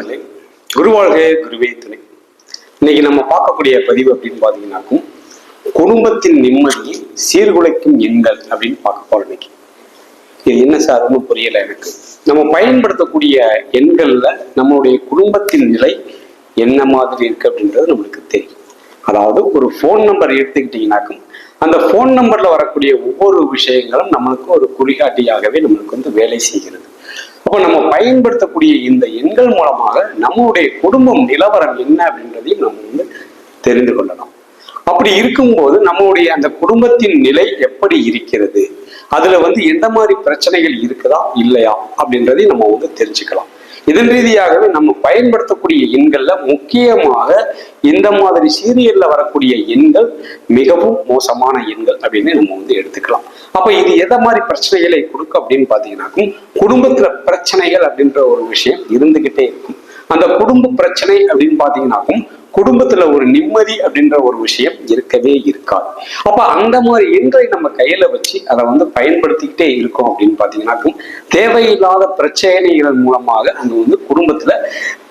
நண்பர்களே குருவாழ்க குருவே துணை இன்னைக்கு நம்ம பார்க்கக்கூடிய பதிவு அப்படின்னு பார்த்தீங்கன்னாக்கும் குடும்பத்தின் நிம்மதியை சீர்குலைக்கும் எண்கள் அப்படின்னு பார்க்க போறோம் இன்னைக்கு. இது என்ன சார்? ஒன்றும் புரியல எனக்கு. நம்ம பயன்படுத்தக்கூடிய எண்கள்ல நம்மளுடைய குடும்பத்தின் நிலை என்ன மாதிரி இருக்கு அப்படின்றது நம்மளுக்கு தெரியும். அதாவது ஒரு ஃபோன் நம்பர் எடுத்துக்கிட்டீங்கன்னாக்கும் அந்த ஃபோன் நம்பர்ல வரக்கூடிய ஒவ்வொரு விஷயங்களும் நம்மளுக்கு ஒரு குறிகாட்டியாகவே நம்மளுக்கு வந்து வேலை செய்கிறது. அப்போ நம்ம பயன்படுத்தக்கூடிய இந்த எண்கள் மூலமாக நம்மளுடைய குடும்பம் நிலவரம் என்ன அப்படின்றதையும் நம்ம வந்து தெரிந்து கொள்ளலாம். அப்படி இருக்கும்போது நம்மளுடைய அந்த குடும்பத்தின் நிலை எப்படி இருக்கிறது? அதுல வந்து எந்த மாதிரி பிரச்சனைகள் இருக்குதா? இல்லையா? அப்படின்றதையும் நம்ம வந்து தெரிஞ்சுக்கலாம். இதன் ரீதியாகவே நம்ம பயன்படுத்தக்கூடிய எண்கள்ல முக்கியமாக இந்த மாதிரி சீரியல்ல வரக்கூடிய எண்கள் மிகவும் மோசமான எண்கள் அப்படின்னு நம்ம வந்து எடுத்துக்கலாம். அப்ப இது எத மாதிரி பிரச்சனைகளை கொடுக்கும் அப்படின்னு பாத்தீங்கன்னாக்கும் குடும்பத்துல பிரச்சனைகள் அப்படின்ற ஒரு விஷயம் இருந்துகிட்டே இருக்கும். அந்த குடும்ப பிரச்சனை அப்படின்னு பாத்தீங்கன்னாக்கும் குடும்பத்துல ஒரு நிம்மதி அப்படின்ற ஒரு விஷயம் இருக்கவே இருக்காது. அப்ப அந்த மாதிரி எண்களை நம்ம கையில வச்சு அதை வந்து பயன்படுத்திக்கிட்டே இருக்கோம் அப்படின்னு பாத்தீங்கன்னாக்கும் தேவையில்லாத பிரச்சனைகள் மூலமாக அங்க வந்து குடும்பத்துல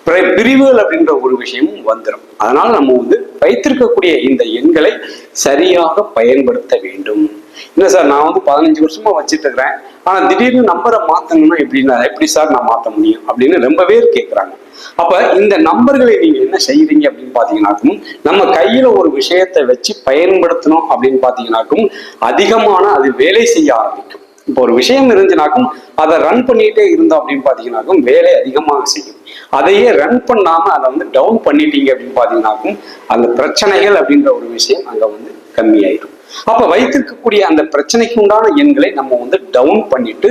பிர- பிரிவுகள் அப்படின்ற ஒரு விஷயமும் வந்துடும் அதனால நம்ம வந்து வைத்திருக்கக்கூடிய இந்த எண்களை சரியாக பயன்படுத்த வேண்டும். இல்லை சார் நான் வந்து பதினஞ்சு வருஷமா வச்சுட்டு இருக்கிறேன். ஆனா திடீர்னு நம்பரை மாத்தணும்னா எப்படின்னா எப்படி சார் நான் மாத்த முடியும் அப்படின்னு ரொம்ப பேர் கேட்கிறாங்க அப்ப இந்த நம்பர்களை நீங்க என்ன செய்யறீங்க அப்படின்னு பாத்தீங்கன்னாக்கும் நம்ம கையில ஒரு விஷயத்தை வச்சு பயன்படுத்தணும் அப்படின்னு பாத்தீங்கன்னாக்கும் அதிகமான அது வேலை செய்ய ஆரம்பிக்கும். இப்போ ஒரு விஷயம் இருந்துச்சுனாக்கும் அதை ரன் பண்ணிட்டே இருந்தோம் அப்படின்னு பாத்தீங்கன்னாக்கும் வேலை அதிகமாக செய்யும். அதையே ரன் பண்ணாம அதை வந்து டவுன் பண்ணிட்டீங்க அப்படின்னு பாத்தீங்கன்னாக்கும் அந்த பிரச்சனைகள் அப்படின்ற ஒரு விஷயம் அங்க வந்து கம்மியாயிடும். அப்ப வைத்திருக்கக்கூடிய அந்த பிரச்சனைக்கு உண்டான எண்களை நம்ம வந்து டவுன் பண்ணிட்டு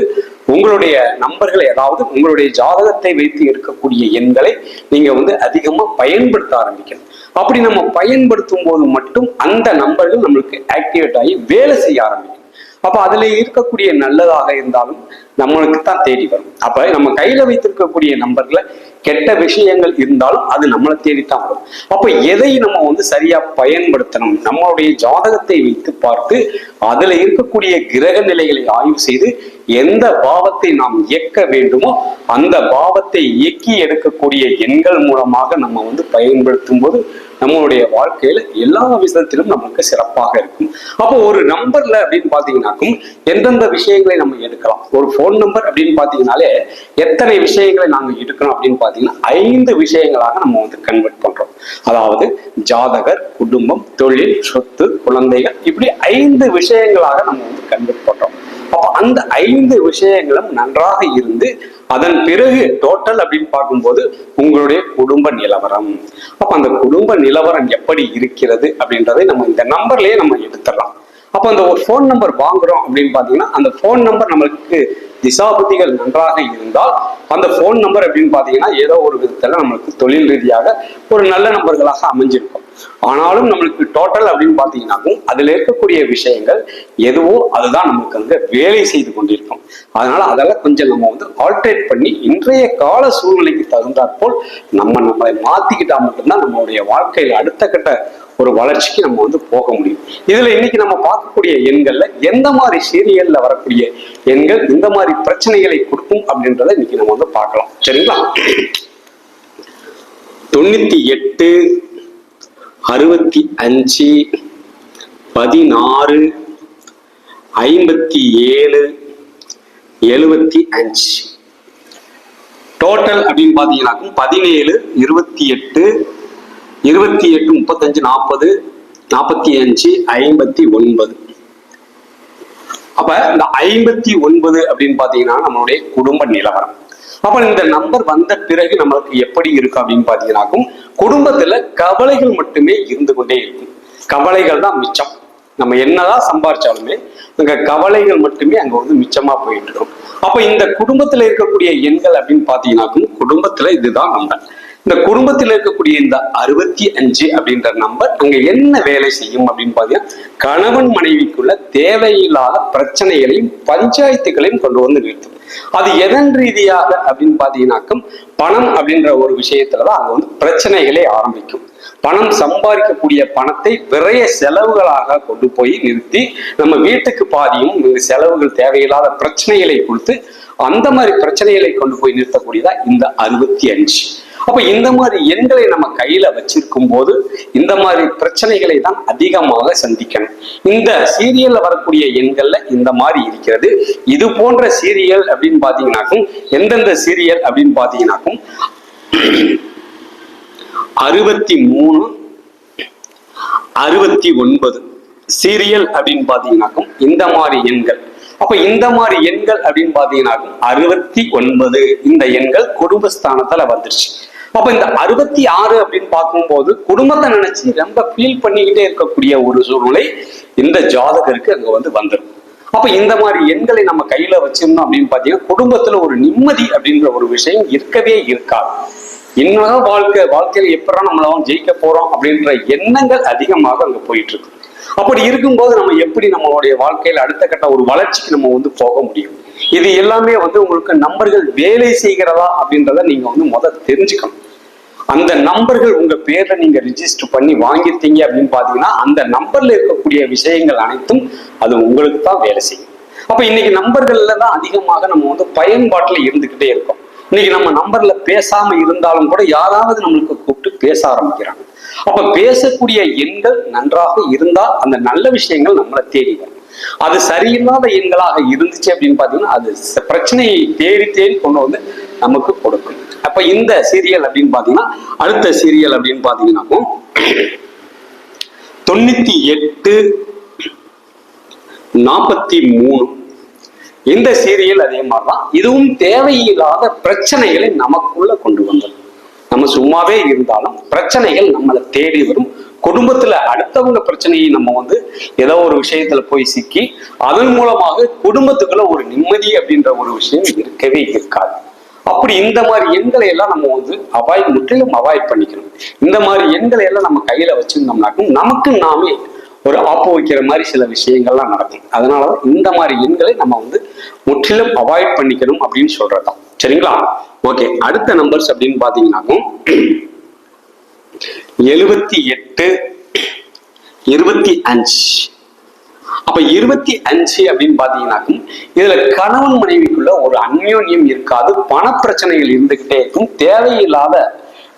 உங்களுடைய நம்பர்களை அதாவது உங்களுடைய ஜாதகத்தை வைத்து இருக்கக்கூடிய எண்களை நீங்க வந்து அதிகமா பயன்படுத்த ஆரம்பிக்கணும். அப்படி நம்ம பயன்படுத்தும் போது மட்டும் அந்த நம்பர்கள் நம்மளுக்கு ஆக்டிவேட் ஆகி வேலை செய்ய ஆரம்பிக்கும். அப்ப அதுல இருக்கக்கூடிய நல்லதாக இருந்தாலும் நம்மளுக்கு தான் தேடி வரும். அப்ப நம்ம கையில வைத்திருக்கக்கூடிய நம்பர்ல கெட்ட விஷயங்கள் இருந்தாலும் அது நம்மளை தேடித்தான் வரும். அப்ப எதை நம்ம வந்து சரியா பயன்படுத்தணும்? நம்மளுடைய ஜாதகத்தை வைத்து பார்த்து அதுல இருக்கக்கூடிய கிரக நிலைகளை ஆய்வு செய்து எந்த பாவத்தை நாம் இயக்க வேண்டுமோ அந்த பாவத்தை இயக்கி எடுக்கக்கூடிய எண்கள் மூலமாக நம்ம வந்து பயன்படுத்தும் போது நம்மளுடைய வாழ்க்கையில எல்லா விஷயத்திலும் நமக்கு சிறப்பாக இருக்கும். அப்போ ஒரு நம்பர்ல அப்படின்னு பாத்தீங்கன்னாக்கும் எந்தெந்த விஷயங்களை நம்ம எடுக்கலாம். ஒரு போன் நம்பர் அப்படின்னு பாத்தீங்கன்னாலே எத்தனை விஷயங்களை நாங்க எடுக்கணும் அப்படின்னு பாத்தீங்கன்னா ஐந்து விஷயங்களாக நம்ம வந்து கன்வெர்ட் பண்றோம். அதாவது ஜாதகர் குடும்பம் தொழில் சொத்து குழந்தைகள் இப்படி ஐந்து விஷயங்களாக நம்ம வந்து கன்வெர்ட் பண்றோம். அப்போ அந்த ஐந்து விஷயங்களும் நன்றாக இருந்து அதன் பிறகு டோட்டல் அப்படின்னு பார்க்கும்போது உங்களுடைய குடும்ப நிலவரம். அப்ப அந்த குடும்ப நிலவரம் எப்படி இருக்கிறது அப்படின்றதை நம்ம இந்த நம்பர்லயே நம்ம எடுத்துடலாம். அப்ப அந்த ஒரு ஃபோன் நம்பர் வாங்குறோம் அப்படின்னு பாத்தீங்கன்னா அந்த ஃபோன் நம்பர் நம்மளுக்கு திசாபுத்திகள் நன்றாக இருந்தால் அந்த ஃபோன் நம்பர் அப்படின்னு பாத்தீங்கன்னா ஏதோ ஒரு விதத்துல நம்மளுக்கு தொழில் ரீதியாக ஒரு நல்ல நம்பர்களாக அமைஞ்சிருக்கும். ஆனாலும் நம்மளுக்கு டோட்டல் அப்படின்னு பார்த்தீங்கன்னாக்கும் அதுல இருக்கக்கூடிய விஷயங்கள் எதுவோ அதுதான் நமக்கு அங்கே வேலை செய்து கொண்டிருக்கும். அதனால அதெல்லாம் கொஞ்சம் நம்ம வந்து ஆல்ட்ரேட் பண்ணி இன்றைய கால சூழ்நிலைக்கு தகுந்தாற்போல் நம்ம நம்மளை மாத்திக்கிட்டா மட்டும்தான் நம்மளுடைய வாழ்க்கையில் அடுத்த கட்ட ஒரு வளர்ச்சிக்கு நம்ம வந்து போக முடியும். இதுல இன்னைக்கு நம்ம பார்க்கக்கூடிய எண்கள்ல எந்த மாதிரி சீரியல்ல வரக்கூடிய எண்கள் இந்த மாதிரி பிரச்சனைகளை கொடுக்கும் அப்படின்றத இன்னைக்கு நம்ம வந்து பார்க்கலாம். சரிங்களா? தொண்ணூத்தி எட்டு அறுபத்தி அஞ்சு பதினாறு ஐம்பத்தி ஏழு எழுபத்தி அஞ்சு. டோட்டல் அப்படின்னு பார்த்தீங்கன்னாக்கும் பதினேழு இருபத்தி எட்டு இருபத்தி எட்டு முப்பத்தஞ்சு நாற்பது நாற்பத்தி அஞ்சு ஐம்பத்தி ஒன்பது. அப்ப இந்த ஐம்பத்தி ஒன்பது அப்படின்னு பாத்தீங்கன்னா நம்மளுடைய குடும்ப நிலவரம். அப்ப இந்த நம்பர் வந்த பிறகு நம்மளுக்கு எப்படி இருக்கும் அப்படின்னு பாத்தீங்கன்னாக்கும் குடும்பத்துல கவலைகள் மட்டுமே இருந்து கொண்டே இருக்கும். கவலைகள் தான் மிச்சம். நம்ம என்னதான் சம்பாரிச்சாலுமே அங்க கவலைகள் மட்டுமே அங்க வந்து மிச்சமா போயிட்டு இருக்கும். அப்ப இந்த குடும்பத்துல இருக்கக்கூடிய எண்கள் அப்படின்னு பாத்தீங்கன்னாக்கும் குடும்பத்துல இதுதான் நம்பர். இந்த குடும்பத்தில் இருக்கக்கூடிய இந்த அறுபத்தி அஞ்சு அப்படின்ற நம்பர் அங்க என்ன வேலை செய்யும் அப்படின்னு பாத்தீங்கன்னா கணவன் மனைவிக்குள்ள தேவையில்லாத பிரச்சனைகளையும் பஞ்சாயத்துகளையும் கொண்டு வந்து நிறுத்தும். அது எதன் ரீதியாக அப்படின்னு பாத்தீங்கன்னாக்கும் பணம் அப்படின்ற ஒரு விஷயத்துலதான் அங்க வந்து பிரச்சனைகளே ஆரம்பிக்கும். பணம் சம்பாதிக்கக்கூடிய பணத்தை விரைய செலவுகளாக கொண்டு போய் நிறுத்தி நம்ம வீட்டுக்கு பாதியும் இந்த செலவுகள் தேவையில்லாத பிரச்சனைகளை கொடுத்து அந்த மாதிரி பிரச்சனைகளை கொண்டு போய் நிறுத்தக்கூடியதா இந்த அறுபத்தி அஞ்சு. அப்ப இந்த மாதிரி எண்களை நம்ம கையில வச்சிருக்கும் போது இந்த மாதிரி பிரச்சனைகளை தான் அதிகமாக சந்திக்கணும். இந்த சீரியல்ல வரக்கூடிய எண்கள்ல இந்த மாதிரி இருக்கிறது. இது போன்ற சீரியல் அப்படின்னு பாத்தீங்கன்னாக்கும் எந்தெந்த சீரியல் அப்படின்னு பாத்தீங்கன்னாக்கும் அறுபத்தி மூணு அறுபத்தி ஒன்பது சீரியல் அப்படின்னு பாத்தீங்கன்னாக்கும் இந்த மாதிரி எண்கள் அப்ப இந்த மாதிரி எண்கள் அப்படின்னு பாத்தீங்கன்னா அறுபத்தி ஒன்பது இந்த எண்கள் குடும்பஸ்தானத்துல வந்துருச்சு. அப்ப இந்த அறுபத்தி ஆறு அப்படின்னு பார்க்கும்போது குடும்பத்தை நினைச்சு ரொம்ப ஃபீல் பண்ணிக்கிட்டே இருக்கக்கூடிய ஒரு சூழ்நிலை இந்த ஜாதகருக்கு அங்க வந்து வந்துடும் அப்ப இந்த மாதிரி எண்களை நம்ம கையில வச்சிருந்தோம் அப்படின்னு பாத்தீங்கன்னா குடும்பத்துல ஒரு நிம்மதி அப்படின்ற ஒரு விஷயம் இருக்கவே இருக்காது. இன்னும் வாழ்க்கை வாழ்க்கையில எப்படா நம்மள ஜெயிக்க போறோம் அப்படின்ற எண்ணங்கள் அதிகமாக அங்க போயிட்டு இருக்கு. அப்படி இருக்கும்போது நம்ம எப்படி நம்மளுடைய வாழ்க்கையில அடுத்த கட்ட ஒரு வளர்ச்சிக்கு நம்ம வந்து போக முடியும்? இது எல்லாமே வந்து உங்களுக்கு நம்பர்கள் வேலை செய்கிறதா அப்படின்றத நீங்க வந்து முதல் தெரிஞ்சுக்கணும். அந்த நம்பர்கள் உங்க பேர்ல நீங்க ரிஜிஸ்டர் பண்ணி வாங்கிருக்கீங்க அப்படின்னு பாத்தீங்கன்னா அந்த நம்பர்ல இருக்கக்கூடிய விஷயங்கள் அனைத்தும் அது உங்களுக்கு தான் வேலை செய்யும். அப்ப இன்னைக்கு நம்பர்கள்ல தான் அதிகமாக நம்ம வந்து பயன்பாட்டுல இருந்துகிட்டே இருக்கோம். இன்னைக்கு நம்ம நம்பர்ல பேசாம இருந்தாலும் கூட யாராவது நம்மளுக்கு கூப்பிட்டு பேச ஆரம்பிக்கிறாங்க. அப்ப பேசக்கூடிய எண்கள் நன்றாக இருந்தால் அந்த நல்ல விஷயங்கள் நம்மளை தேடி வரும் அது சரியில்லாத எண்களாக இருந்துச்சு அப்படின்னு பாத்தீங்கன்னா அது பிரச்சனையை தேடி தேடி கொண்டு வந்து நமக்கு கொடுக்கும். அப்ப இந்த சீரியல் அப்படின்னு பாத்தீங்கன்னா அடுத்த சீரியல் அப்படின்னு பாத்தீங்கன்னாக்கும் தொண்ணூத்தி எட்டு நாற்பத்தி மூணு. இந்த சீரியல் அதே மாதிரிதான். இதுவும் தேவையில்லாத பிரச்சனைகளை நமக்குள்ள கொண்டு வந்தது. சும்மாவே இருந்தாலும் பிரச்சனைகள் நம்மளை தேடி வரும். குடும்பத்துல அடுத்தவங்க பிரச்சனையை நம்ம வந்து ஏதோ ஒரு விஷயத்துல போய் சிக்கி அதன் மூலமாக குடும்பத்துக்குள்ள ஒரு நிம்மதி அப்படின்ற ஒரு விஷயம் இருக்கவே இருக்காது. அப்படி இந்த மாதிரி எண்களை எல்லாம் நம்ம வந்து அவாய்ட் முற்றிலும் அவாய்ட் பண்ணிக்கணும். இந்த மாதிரி எண்களை எல்லாம் நம்ம கையில வச்சிருந்தோம்னாக்கும் நமக்கு நாமே ஒரு ஆப்பு வைக்கிற மாதிரி சில விஷயங்கள்லாம் நடக்கும். அதனாலதான் இந்த மாதிரி எண்களை நம்ம வந்து முற்றிலும் அவாய்ட் பண்ணிக்கணும் அப்படின்னு சொல்றதுதான். சரிங்களா? ஓகே அடுத்த நம்பர்ஸ் அப்படின்னு பாத்தீங்கன்னாக்கும் எழுபத்தி எட்டு இருபத்தி அஞ்சு. அப்ப இருபத்தி அஞ்சு அப்படின்னு பாத்தீங்கன்னாக்கும் இதுல கணவன் மனைவிக்குள்ள ஒரு அந்யோன்யம் இருக்காது பணப்பிரச்சனைகள் இருந்துகிட்டே இருக்கும் தேவையில்லாத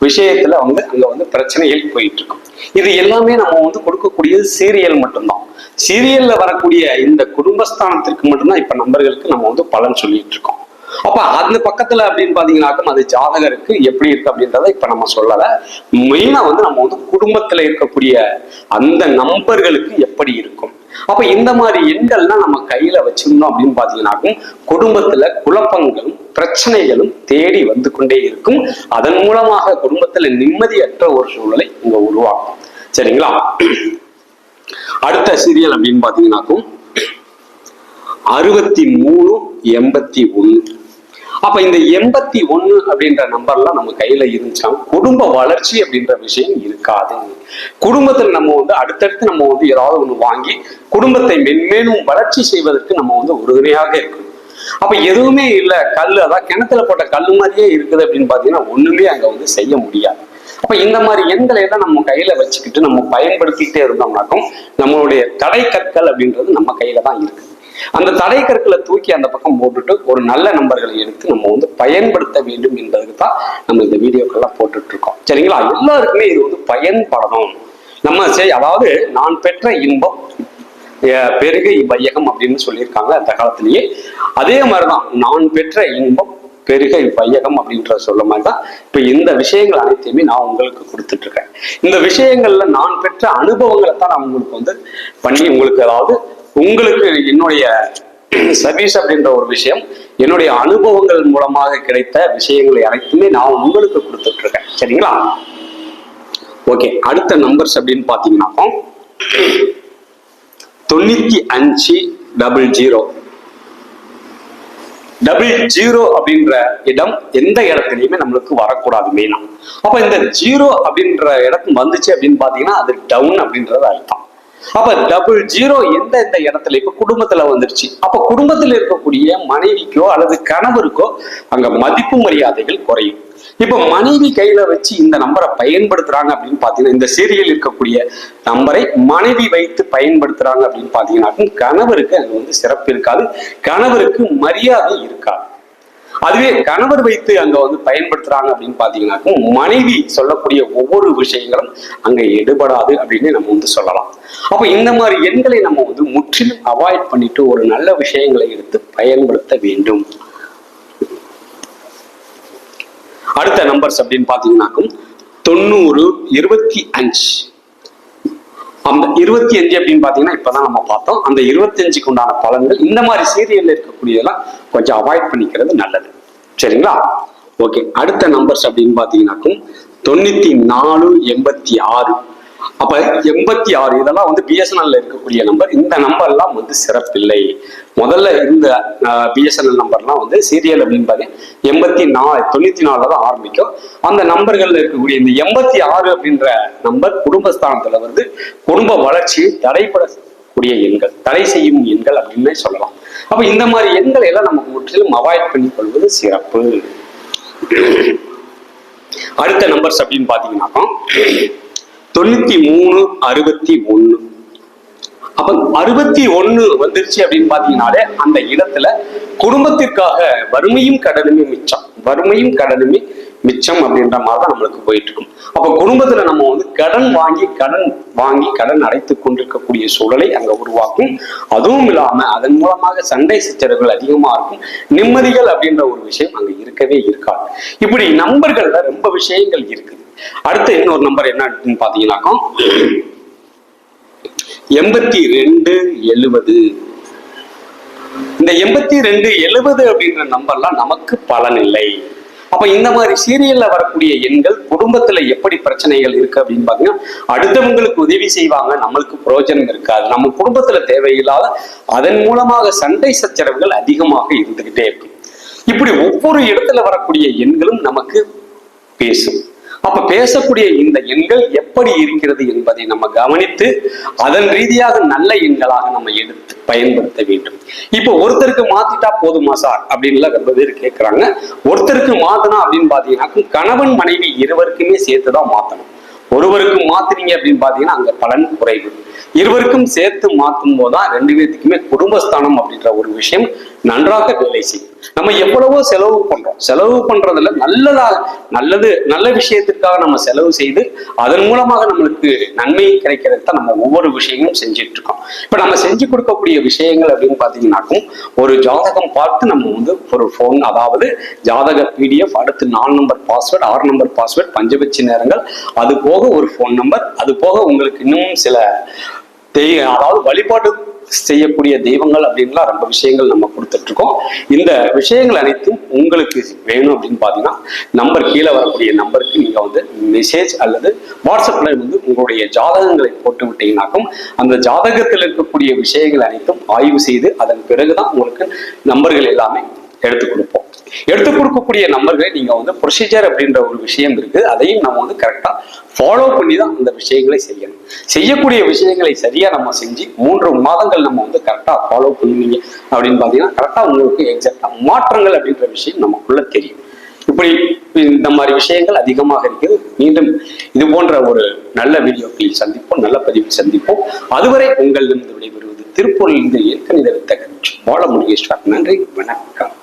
விஷயத்துல வந்து அங்க வந்து பிரச்சனைகள் போயிட்டு இருக்கும். இது எல்லாமே நம்ம வந்து கொடுக்கக்கூடியது சீரியல் மட்டும்தான். சீரியல்ல வரக்கூடிய இந்த குடும்பஸ்தானத்திற்கு மட்டும்தான் இப்ப நம்பர்களுக்கு நம்ம வந்து பலன் சொல்லிட்டு இருக்கோம். அப்ப அந்த பக்கத்துல அப்படின்னு பாத்தீங்கன்னாக்கும் அது ஜாதகருக்கு எப்படி இருக்கு அப்படின்றத இப்ப நம்ம சொல்லல. மெயினா வந்து நம்ம வந்து குடும்பத்துல இருக்கக்கூடிய அந்த நம்பர்களுக்கு எப்படி இருக்கும்? அப்ப இந்த மாதிரி எண்கள்லாம் நம்ம கையில வச்சிருந்தோம் அப்படின்னு பாத்தீங்கன்னாக்கும் குடும்பத்துல குழப்பங்களும் பிரச்சனைகளும் தேடி வந்து கொண்டே இருக்கும். அதன் மூலமாக குடும்பத்துல நிம்மதியற்ற ஒரு சூழலை இங்க உருவாக்கும் சரிங்களா? அடுத்த சீரியல் அப்படின்னு பாத்தீங்கன்னாக்கும் அறுபத்தி மூணு எண்பத்தி ஒண்ணு அப்ப இந்த எண்பத்தி ஒண்ணு அப்படின்ற நம்பர்லாம் நம்ம கையில இருந்துச்சுன்னா குடும்ப வளர்ச்சி அப்படின்ற விஷயம் இருக்காது. குடும்பத்தில் நம்ம வந்து அடுத்தடுத்து நம்ம வந்து ஏதாவது ஒண்ணு வாங்கி குடும்பத்தை மென்மேலும் வளர்ச்சி செய்வதற்கு நம்ம வந்து உறுதுணையாக இருக்கணும். அப்ப எதுவுமே இல்ல கல் அதான் கிணத்துல போட்ட கல் மாதிரியே இருக்குது அப்படின்னு பாத்தீங்கன்னா ஒண்ணுமே அங்க வந்து செய்ய முடியாது. அப்ப இந்த மாதிரி எண்களை எல்லாம் நம்ம கையில வச்சுக்கிட்டு நம்ம பயன்படுத்திக்கிட்டே இருந்தோம்னாக்கும் நம்மளுடைய தடை கற்கள் அப்படின்றது நம்ம கையில தான் இருக்குது அந்த தடை கற்களை தூக்கி அந்த பக்கம் போட்டுட்டு ஒரு நல்ல நம்பர்களை எடுத்து நம்ம வந்து பயன்படுத்த வேண்டும் என்பதுக்கு தான் நம்ம இந்த வீடியோக்கள்லாம் போட்டுட்டு இருக்கோம் சரிங்களா? எல்லாருக்குமே இது வந்து பயன்படணும். நம்ம சரி அதாவது நான் பெற்ற இன்பம் பெருகை வையகம் அப்படின்னு சொல்லியிருக்காங்க அந்த காலத்திலேயே. அதே மாதிரிதான் நான் பெற்ற இன்பம் பெருகை வையகம் அப்படின்ற சொல்ல மாதிரி தான் இப்ப இந்த விஷயங்கள் அனைத்தையுமே நான் உங்களுக்கு கொடுத்துட்டு இருக்கேன் இந்த விஷயங்கள்ல நான் பெற்ற அனுபவங்களை தான் நான் உங்களுக்கு வந்து பண்ணி உங்களுக்கு அதாவது உங்களுக்கு என்னுடைய சர்வீஸ் அப்படின்ற ஒரு விஷயம் என்னுடைய அனுபவங்கள் மூலமாக கிடைத்த விஷயங்களை அனைத்துமே நான் உங்களுக்கு கொடுத்துட்டு இருக்கேன் சரிங்களா? ஓகே அடுத்த நம்பர்ஸ் அப்படின்னு பாத்தீங்கன்னா தொண்ணூத்தி அஞ்சு டபுள் ஜீரோ டபுள் ஜீரோ அப்படின்ற இடம் எந்த இடத்துலயுமே நம்மளுக்கு வரக்கூடாது மெயினா அப்ப இந்த ஜீரோ அப்படின்ற இடம் வந்துச்சு அப்படின்னு பாத்தீங்கன்னா அது டவுன் அப்படின்றது அர்த்தம். அப்ப டபுள் ஜீரோ எந்த எந்த இடத்துல? இப்ப குடும்பத்துல வந்துருச்சு. அப்ப குடும்பத்தில் இருக்கக்கூடிய மனைவிக்கோ அல்லது கணவருக்கோ அங்க மதிப்பு மரியாதைகள் குறையும். இப்ப மனைவி கையில வச்சு இந்த நம்பரை பயன்படுத்துறாங்க அப்படின்னு பாத்தீங்கன்னா இந்த சீரியல் இருக்கக்கூடிய நம்பரை மனைவி வைத்து பயன்படுத்துறாங்க அப்படின்னு பாத்தீங்கன்னா கணவருக்கு அங்க வந்து சிறப்பு இருக்காது. கணவருக்கு மரியாதை இருக்காது. அதுவே கணவர் வைத்து அங்க வந்து பயன்படுத்துறாங்க அப்படின்னு பாத்தீங்கன்னாக்கும் மனைவி சொல்லக்கூடிய ஒவ்வொரு விஷயங்களும் அங்க எடுபடாது அப்படின்னு நம்ம வந்து சொல்லலாம். அப்ப இந்த மாதிரி எண்களை நம்ம வந்து முற்றிலும் அவாய்ட் பண்ணிட்டு ஒரு நல்ல விஷயங்களை எடுத்து பயன்படுத்த வேண்டும். அடுத்த நம்பர்ஸ் அப்படின்னு பாத்தீங்கன்னாக்கும் தொண்ணூறு இருபத்தி அஞ்சு. அந்த இருபத்தி அஞ்சு அப்படின்னு பாத்தீங்கன்னா இப்பதான் நம்ம பார்த்தோம். அந்த இருபத்தி அஞ்சுக்கு உண்டான பலன்கள் இந்த மாதிரி சீரியல்ல இருக்கக்கூடியதெல்லாம் கொஞ்சம் அவாய்ட் பண்ணிக்கிறது நல்லது. சரிங்களா? ஓகே அடுத்த நம்பர்ஸ் அப்படின்னு பாத்தீங்கன்னாக்கும் தொண்ணூத்தி நாலு எண்பத்தி ஆறு. அப்ப எண்பத்தி ஆறு இதெல்லாம் வந்து பிஎஸ்என்எல்ல இருக்கக்கூடிய நம்பர் இந்த நம்பர்லாம் வந்து சிறப்பில்லை. முதல்ல இந்த பிஎஸ்என்எல் நம்பர்லாம் வந்து சீரியல் அப்படின்னு எண்பத்தி நாலு தொண்ணூத்தி நாலுல தான் ஆரம்பிக்கும். அந்த நம்பர்கள்ல இருக்கக்கூடிய இந்த எண்பத்தி ஆறு அப்படின்ற நம்பர் குடும்பஸ்தானத்துல வந்து குடும்ப வளர்ச்சியை தடைப்படக்கூடிய எண்கள் தடை செய்யும் எண்கள் அப்படின்னு சொல்லலாம். அப்ப இந்த மாதிரி எண்களை எல்லாம் நமக்கு முற்றிலும் அவாய்ட் பண்ணி கொள்வது சிறப்பு. அடுத்த நம்பர்ஸ் அப்படின்னு பாத்தீங்கன்னாக்கா தொண்ணூத்தி மூணு அறுபத்தி ஒண்ணு. அப்ப அறுபத்தி ஒண்ணு வந்துருச்சு அப்படின்னு பாத்தீங்கன்னாலே அந்த இடத்துல குடும்பத்திற்காக வறுமையும் கடனுமே மிச்சம். வறுமையும் கடனுமே மிச்சம் அப்படின்ற மாதிரி தான் நம்மளுக்கு போயிட்டு இருக்கும் அப்ப குடும்பத்துல நம்ம வந்து கடன் வாங்கி கடன் வாங்கி கடன் அடைத்து கொண்டிருக்கக்கூடிய சூழலை அங்க உருவாக்கும். அதுவும் இல்லாம அதன் மூலமாக சண்டை சச்சரவுகள் அதிகமா இருக்கும். நிம்மதிகள் அப்படின்ற ஒரு விஷயம் அங்க இருக்கவே இருக்காது. இப்படி நம்பர்கள்ல ரொம்ப விஷயங்கள் இருக்கு அடுத்து இன்னொரு நம்பர் என்ன அப்படின்னு எண்பத்தி ரெண்டு எழுவது. இந்த எண்பத்தி ரெண்டு எழுபது அப்படின்ற நம்பர்லாம் நமக்கு பலன் இல்லை. அப்ப இந்த மாதிரி சீரியல்ல வரக்கூடிய எண்கள் குடும்பத்துல எப்படி பிரச்சனைகள் இருக்கு அப்படின்னு பாத்தீங்கன்னா அடுத்தவங்களுக்கு உதவி செய்வாங்க நம்மளுக்கு பிரயோஜனம் இருக்காது. நம்ம குடும்பத்துல தேவையில்லாத அதன் மூலமாக சண்டை சச்சரவுகள் அதிகமாக இருந்துகிட்டே இருக்கும். இப்படி ஒவ்வொரு இடத்துல வரக்கூடிய எண்களும் நமக்கு பேசும். அப்ப பேசக்கூடிய இந்த எண்கள் எப்படி இருக்கிறது என்பதை நம்ம கவனித்து அதன் ரீதியாக நல்ல எண்களாக நம்ம எடுத்து பயன்படுத்த வேண்டும். இப்போ ஒருத்தருக்கு மாத்திட்டா போதுமா சார்? அப்படின்லாம் ரொம்ப பேர் கேட்கறாங்க ஒருத்தருக்கு மாத்தனா அப்படின்னு பாத்தீங்கன்னா கணவன் மனைவி இருவருக்குமே சேர்த்துதான் மாத்தணும். ஒருவருக்கு மாத்துறீங்க அப்படின்னு பாத்தீங்கன்னா அங்க பலன் குறைவு. இருவருக்கும் சேர்த்து மாத்தும் போதுதான் ரெண்டு பேர்த்துக்குமே குடும்பஸ்தானம் அப்படின்ற ஒரு விஷயம் நன்றாக வேலை செய்யும். நம்ம எவ்வளவோ செலவு பண்றோம். செலவு பண்றதுல நல்லதா நல்லது நல்ல விஷயத்திற்காக நம்ம செலவு செய்து அதன் மூலமாக நம்மளுக்கு நன்மை கிடைக்கிறது தான் நம்ம ஒவ்வொரு விஷயங்களும் செஞ்சுட்டு இருக்கோம். இப்ப நம்ம செஞ்சு கொடுக்கக்கூடிய விஷயங்கள் அப்படின்னு பாத்தீங்கன்னாக்கும் ஒரு ஜாதகம் பார்த்து நம்ம வந்து ஒரு போன் அதாவது ஜாதக பிடிஎஃப் அடுத்து நாலு நம்பர் பாஸ்வேர்டு ஆறு நம்பர் பாஸ்வேர்டு பஞ்சபட்சி நேரங்கள் அது போக ஒரு போன் நம்பர் அது போக உங்களுக்கு இன்னும் சில தெய் அதாவது வழிபாட்டு செய்யக்கூடிய தெய்வங்கள் அப்படின்லாம் ரொம்ப விஷயங்கள் நம்ம கொடுத்துட்ருக்கோம். இந்த விஷயங்கள் அனைத்தும் உங்களுக்கு வேணும் அப்படின்னு பார்த்தீங்கன்னா நம்பர் கீழே வரக்கூடிய நம்பருக்கு நீங்கள் வந்து மெசேஜ் அல்லது வாட்ஸ்அப்பில் வந்து உங்களுடைய ஜாதகங்களை போட்டு விட்டீங்கன்னாக்கும் அந்த ஜாதகத்தில் இருக்கக்கூடிய விஷயங்கள் அனைத்தும் ஆய்வு செய்து அதன் பிறகுதான் உங்களுக்கு நம்பர்கள் எல்லாமே எடுத்து கொடுப்போம். எடுத்து கொடுக்கக்கூடிய நம்பர்களை நீங்க வந்து ப்ரொசீஜர் அப்படின்ற ஒரு விஷயம் இருக்கு. அதையும் நம்ம வந்து கரெக்டா ஃபாலோ பண்ணி தான் அந்த விஷயங்களை செய்யணும். செய்யக்கூடிய விஷயங்களை சரியா நம்ம செஞ்சு மூன்று மாதங்கள் நம்ம வந்து கரெக்டா ஃபாலோ பண்ணுவீங்க. அப்படின்னு பாத்தீங்கன்னா கரெக்டா உங்களுக்கு எக்ஸாக்டா மாற்றங்கள் அப்படின்ற விஷயம் நமக்குள்ள தெரியும். இப்படி இந்த மாதிரி விஷயங்கள் அதிகமாக இருக்குது. மீண்டும் இது போன்ற ஒரு நல்ல வீடியோக்களில் சந்திப்போம். நல்ல பதிவில் சந்திப்போம். அதுவரை உங்களிடம் விடைபெறுவது திருப்பூரில் இருந்து ஏற்கனவே வித்த பாலமுருகேஸ்வர் நன்றி. வணக்கம்.